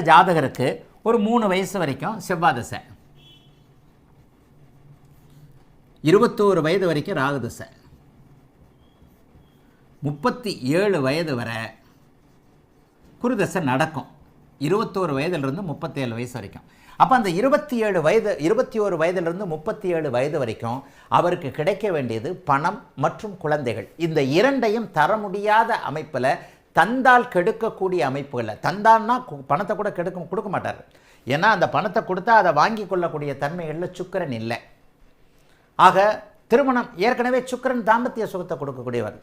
ஜாதகருக்கு ஒரு மூணு வயசு வரைக்கும் செவ்வாய் தசை. இருபத்தோரு வயது வரைக்கும் ராகு தசை. முப்பத்தி ஏழு வயது வரை குருதசை நடக்கும். இருபத்தோரு வயதிலிருந்து முப்பத்தேழு வயசு வரைக்கும். அப்போ அந்த இருபத்தி ஏழு வயது இருபத்தி ஒரு வயதிலிருந்து முப்பத்தி ஏழு வயது வரைக்கும் அவருக்கு கிடைக்க வேண்டியது பணம் மற்றும் குழந்தைகள். இந்த இரண்டையும் தர முடியாத அமைப்பில் தந்தால் கெடுக்கக்கூடிய அமைப்புகளில் தந்தான்னா பணத்தை கூட கெடுக்க கொடுக்க மாட்டார். ஏன்னா அந்த பணத்தை கொடுத்தா அதை வாங்கி கொள்ளக்கூடிய தன்மைகளில் சுக்கிரன் இல்லை. ஆக திருமணம் ஏற்கனவே சுக்கிரன் தாம்பத்திய சுகத்தை கொடுக்கக்கூடியவர்.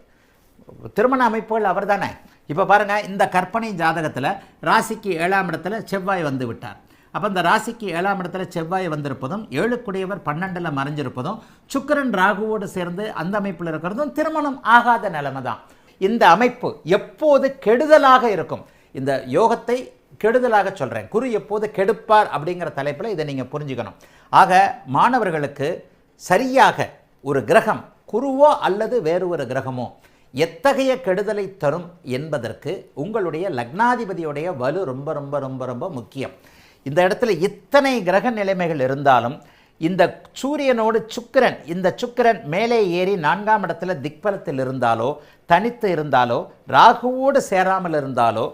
திருமண அமைப்புகள் அவர் தானே. இப்போ பாருங்கள் இந்த கற்பனை ஜாதகத்தில் ராசிக்கு ஏழாம் இடத்துல செவ்வாய் வந்து விட்டார். அப்போ இந்த ராசிக்கு ஏழாம் இடத்துல செவ்வாய் வந்திருப்பதும் ஏழுக்குடையவர் பன்னெண்டில் மறைஞ்சிருப்பதும் சுக்கிரன் ராகுவோடு சேர்ந்து அந்த அமைப்பில் இருக்கிறதும் திருமணம் ஆகாத நிலைமை தான் இந்த அமைப்பு எப்போது கெடுதலாக இருக்கும்? இந்த யோகத்தை கெடுதலாக சொல்கிறேன் குரு எப்போது கெடுப்பார் அப்படிங்கிற தலைப்பில் இதை நீங்கள் புரிஞ்சுக்கணும். ஆக மாணவர்களுக்கு சரியாக ஒரு கிரகம் குருவோ அல்லது வேறு ஒரு கிரகமோ எத்தகைய கெடுதலை தரும் என்பதற்கு உங்களுடைய லக்னாதிபதியுடைய வலு ரொம்ப ரொம்ப ரொம்ப ரொம்ப முக்கியம். இந்த இடத்துல இத்தனை கிரக நிலைமைகள் இருந்தாலும் இந்த சூரியனோடு சுக்கிரன் இந்த சுக்கிரன் மேலே ஏறி நான்காம் இடத்துல திக்பலத்தில் இருந்தாலோ தனித்து இருந்தாலோ ராகுவோடு சேராமல் இருந்தாலோ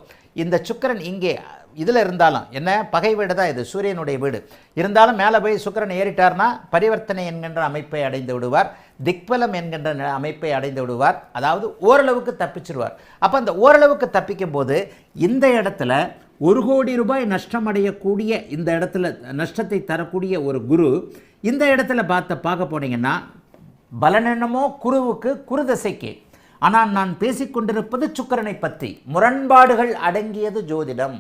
இந்த சுக்கிரன் இங்கே இதில் இருந்தாலும். என்ன? பகை வீடு தான் இது சூரியனுடைய வீடு. இருந்தாலும் மேலே போய் சுக்கரன் ஏறிட்டார்னா பரிவர்த்தனை என்கின்ற அமைப்பை அடைந்து விடுவார் திக்பலம் என்கின்ற அமைப்பை அடைந்து விடுவார் அதாவது ஓரளவுக்கு தப்பிச்சிருவார். அப்போ அந்த ஓரளவுக்கு தப்பிக்கும் போது இந்த இடத்துல ஒரு கோடி ரூபாய் நஷ்டம் அடையக்கூடிய இந்த இடத்துல நஷ்டத்தை தரக்கூடிய ஒரு குரு இந்த இடத்துல பார்த்த பார்க்க போனீங்கன்னா பலனென்னமோ குருவுக்கு குருதசைக்கு ஆனால் நான் பேசிக்கொண்டிருப்பது சுக்கரனை பற்றி. முரண்பாடுகள் அடங்கியது ஜோதிடம்.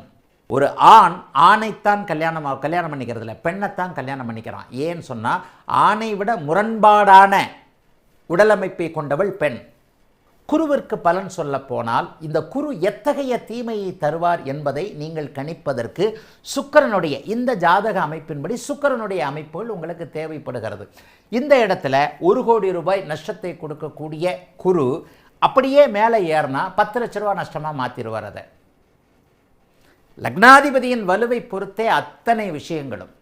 ஒரு ஆண் ஆணைத்தான் கல்யாணம் கல்யாணம் பண்ணிக்கிறதில்ல பெண்ணைத்தான் கல்யாணம் பண்ணிக்கிறான். ஏன்னு சொன்னால் ஆணை விட முரண்பாடான உடலமைப்பை கொண்டவள் பெண். குருவிற்கு பலன் சொல்ல போனால் இந்த குரு எத்தகைய தீமையை தருவார் என்பதை நீங்கள் கணிப்பதற்கு சுக்கிரனுடைய இந்த ஜாதக அமைப்பின்படி சுக்கிரனுடைய அமைப்புகள் உங்களுக்கு தேவைப்படுகிறது. இந்த இடத்துல ஒரு கோடி ரூபாய் நஷ்டத்தை கொடுக்கக்கூடிய குரு அப்படியே மேலே ஏறினா பத்து லட்ச ரூபா நஷ்டமாக மாற்றிடுவார் அதை. லக்னாதிபதியின் வலுவை பொறுத்தே அத்தனை விஷயங்களும்.